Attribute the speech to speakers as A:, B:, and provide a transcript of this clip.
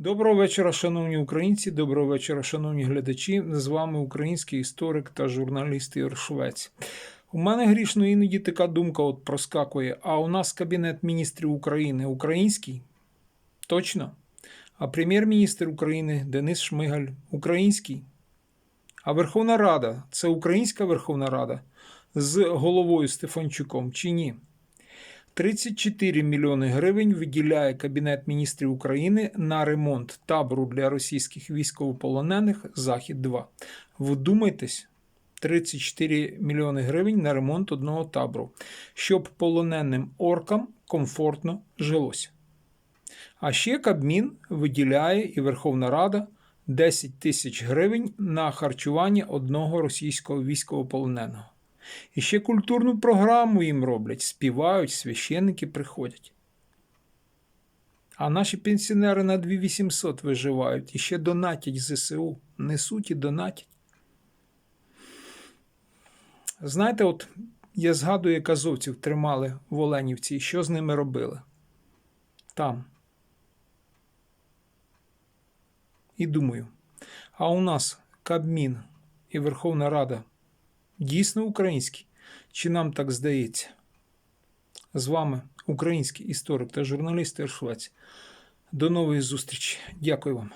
A: Доброго вечора, шановні українці. Доброго вечора, шановні глядачі. З вами український історик та журналіст Ігор Швець. У мене грішно іноді така думка от проскакує. А у нас Кабінет міністрів України український? Точно. А прем'єр-міністр України Денис Шмигаль український. А Верховна Рада це українська Верховна Рада з головою Стефанчуком чи ні? 34 мільйони гривень виділяє Кабінет міністрів України на ремонт табору для російських військовополонених Захід 2 Вдумайтесь, 34 мільйони гривень на ремонт одного табору, щоб полоненим оркам комфортно жилося. А ще Кабмін виділяє і Верховна Рада 10 тисяч гривень на харчування одного російського військовополоненого. І ще культурну програму їм роблять, співають, священники приходять. А наші пенсіонери на 2800 виживають і ще донатять ЗСУ. Несуть і донатять. Знаєте, от я згадую, як азовців тримали в Оленівці, і що з ними робили? Там. І думаю, а у нас Кабмін і Верховна Рада дійсно українські, чи нам так здається? З вами український історик та журналіст Ершвець. До нової зустрічі. Дякую вам.